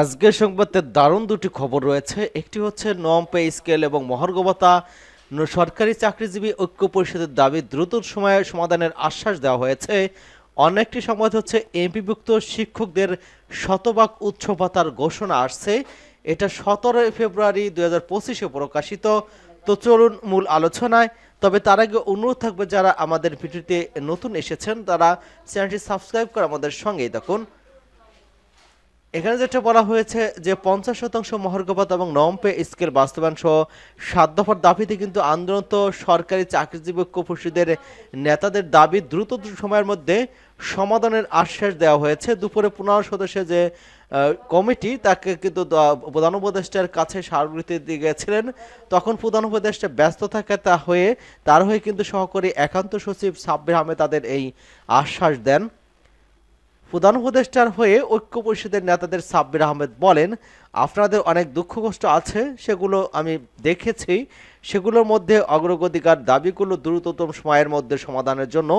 আজকের সংবাদে দারুণ দুটি খবর রয়েছে। একটি হচ্ছে নম পে স্কেল এবং মহর্গবতা। সরকারি চাকরিজীবী ঐক্য পরিষদের দাবি দ্রুত সময়ে সমাধানের আশ্বাস দেওয়া হয়েছে। অনেকটি সংবাদ হচ্ছে, এমপিভুক্ত শিক্ষকদের শতভাগ উচ্চ ঘোষণা আসছে। এটা সতেরোই ফেব্রুয়ারি দুই হাজার প্রকাশিত। তো চলুন মূল আলোচনায়। তবে তার আগে অনুরোধ থাকবে, যারা আমাদের ভিডিওতে নতুন এসেছেন, তারা চ্যানেলটি সাবস্ক্রাইব করে আমাদের সঙ্গেই থাকুন। এখানে যেটা বলা হয়েছে যে পঞ্চাশ শতাংশ মহর্গপাত এবং নমপে স্কেল বাস্তবায়ন সহ সাত দফার দাবিতে কিন্তু আন্দোলনত সরকারি চাকরিজীবী ঐক্য পরিষদের নেতাদের দাবি দ্রুত সময়ের মধ্যে সমাধানের আশ্বাস দেওয়া হয়েছে। দুপুরে পনেরো সদস্যের যে কমিটি তাকে কিন্তু প্রধান উপদেষ্টার কাছে স্মারকলিপি দিয়ে গেছিলেন। তখন প্রধান উপদেষ্টা ব্যস্ত থাকে তা হয়ে, তার হয়ে কিন্তু সহকারী একান্ত সচিব সাব্বির আহমেদ তাদের এই আশ্বাস দেন। প্রধান উপদেষ্টার হয়ে ঐক্য পরিষদের নেতাদের সাব্বির আহমেদ বলেন আপনাদের অনেক দুঃখ কষ্ট আছে সেগুলো আমি দেখেছি। সেগুলোর মধ্যে অগ্রগতিকার দাবিগুলো দ্রুততম সময়ের মধ্যে সমাধানের জন্য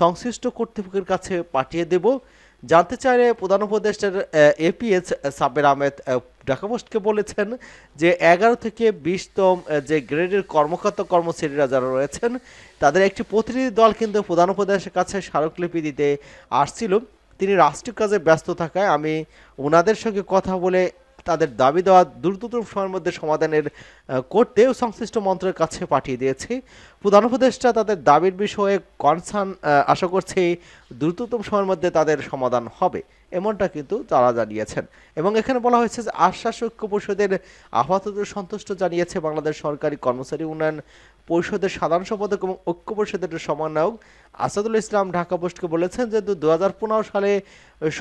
সংশ্লিষ্ট কর্তৃপক্ষের কাছে পাঠিয়ে দেব। জানতে চাইলে প্রধান উপদেষ্টার এপিএস সাব্বির আহমেদ আহ, ঢাকা পোস্টকে বলেছেন যে এগারো থেকে বিশতম যে গ্রেডের কর্মকর্তা কর্মচারীরা যারা রয়েছেন তাদের একটি প্রতিনিধি দল কিন্তু প্রধান উপদেষ্টার কাছে স্মারকলিপি দিতে আসছিল। তিনি রাষ্ট্রীয় কাজে ব্যস্ত থাকায় আমি ওনাদের সঙ্গে কথা বলে তাদের দাবি দেওয়া দ্রুততম সময়ের মধ্যে সমাধানের আহ, করতে সংশ্লিষ্ট মন্ত্রের কাছে পাঠিয়ে দিয়েছে। প্রধান উপদেষ্টা তাদের দাবির বিষয়ে কনসার্ন আশা করছে দ্রুততম সময়ের মধ্যে তাদের সমাধান হবে এমনটা কিন্তু তারা জানিয়েছেন। এবং এখানে বলা হয়েছে যে আশ্বাস ঐক্য পরিষদের আপাতত সন্তুষ্ট জানিয়েছে বাংলাদেশ সরকারি কর্মচারী উন্নয়ন পরিষদের সাধারণ সম্পাদক এবং ঐক্য পরিষদের সমন্বয়ক আসাদুল ইসলাম ঢাকা পোস্টকে বলেছেন যে দু হাজার পনেরো সালে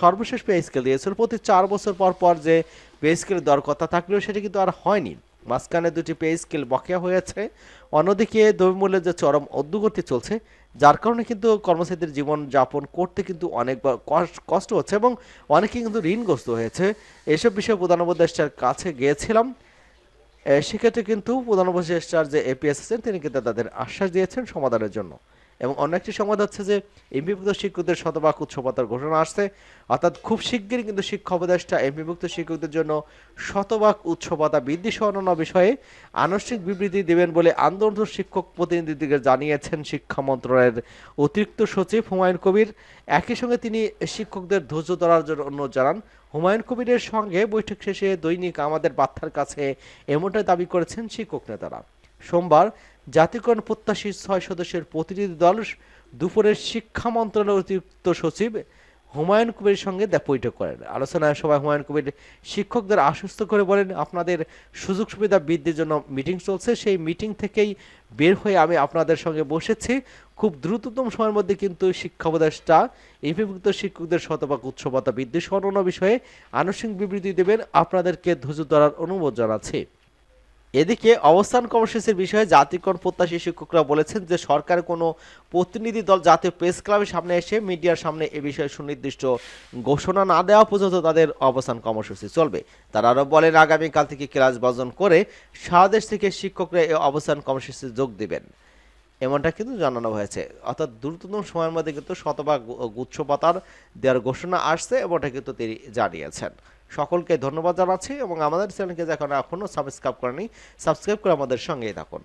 সর্বশেষ পে স্কেল দিয়েছিল। প্রতি চার বছর পর পর যে পে স্কেল দেওয়ার কথা থাকলেও সেটি কিন্তু আর হয়নি। মাঝখানে দুটি পে স্কেল বকেয়া হয়েছে। অন্যদিকে দ্রব্যমূল্যের যে চরম অদ্যগতি চলছে, যার কারণে কিন্তু কর্মচারীদের জীবন যাপন করতে কিন্তু কষ্ট- কষ্ট হচ্ছে এবং অনেকে কিন্তু ঋণগ্রস্ত হয়েছে। এসব বিষয়ে প্রধান উপদেষ্টার কাছে গিয়েছিলাম। সেক্ষেত্রে কিন্তু প্রধান উপদেষ্টার যে এপিএস আছেন, তিনি কিন্তু তাদের আশ্বাস দিয়েছেন সমাধানের জন্য। এবং অন্য একটি সংবাদ হচ্ছে যে এমপিভুক্ত শিক্ষকদের শতভাগ উৎসবতার ঘোষণা আসছে। অর্থাৎ খুব শিগগিরই কিন্তু শিক্ষা উপদেষ্টা এমপিভুক্ত শিক্ষকদের জন্য শতভাগ উৎসবতা বৃদ্ধি সহ অন্যান্য বিষয়ে আনুষ্ঠানিক বিবৃতি দেবেন বলে আন্দোলন শিক্ষক প্রতিনিধিদের জানিয়েছেন শিক্ষা মন্ত্রণালয়ের অতিরিক্ত সচিব হুমায়ুন কবির। একই সঙ্গে তিনি শিক্ষকদের ধৈর্য ধরার জন্য অনুরোধ জানান। হুমায়ুন কবিরের সঙ্গে বৈঠক শেষে দৈনিক আমাদের বার্তার কাছে এমনটাই দাবি করেছেন শিক্ষক নেতারা। সোমবার জাতীয়করণ প্রত্যাশী ছয় সদস্যের প্রতিনিধি দল দুপুরের শিক্ষা মন্ত্রণালয়ের অতিরিক্ত সচিব হুমায়ুন কবিরের সঙ্গে বৈঠক করেন। আলোচনায় সভায় হুমায়ুন কবির শিক্ষকদের আশ্বস্ত করে বলেন, আপনাদের সুযোগ সুবিধা বৃদ্ধির জন্য মিটিং চলছে। সেই মিটিং থেকেই বের হয়ে আমি আপনাদের সঙ্গে বসেছি। খুব দ্রুততম সময়ের মধ্যে কিন্তু শিক্ষা উপদেষ্টা, এমপিভুক্ত শিক্ষকদের শতভাগ উৎসবতা বৃদ্ধি সহ বিষয়ে আনুষ্ঠানিক বিবৃতি দেবেন। আপনাদেরকে ধৈর্য ধরার অনুরোধ জানাচ্ছি। এদিকে অবস্থান কর্মসূচির বিষয়ে জাতিকরণ প্রত্যাশী শিক্ষকরা বলেছেন যে সরকার কোনো প্রতিনিধি দল, জাতীয় প্রেস ক্লাবের সামনে এসে মিডিয়ার সামনে এ বিষয়ে সুনির্দিষ্ট ঘোষণা না দেওয়া পর্যন্ত তাদের অবস্থান কর্মসূচি চলবে। তারা আরও বলেন, আগামীকাল থেকে ক্লাস বর্জন করে সারা দেশ থেকে শিক্ষকরা এই অবস্থান কর্মসূচি যোগ দিবেন। এমনটা কিন্তু জানানো হয়েছে। অর্থাৎ দ্রুততম সময়ের মধ্যে কিন্তু শতভাগ গুচ্ছ পাতার দেওয়ার ঘোষণা আসছে, এমনটা কিন্তু তিনি জানিয়েছেন। সকলকে ধন্যবাদ জানাচ্ছি এবং আমাদের চ্যানেলকে যখন এখনও সাবস্ক্রাইব করেনি সাবস্ক্রাইব করে আমাদের সঙ্গেই থাকুন।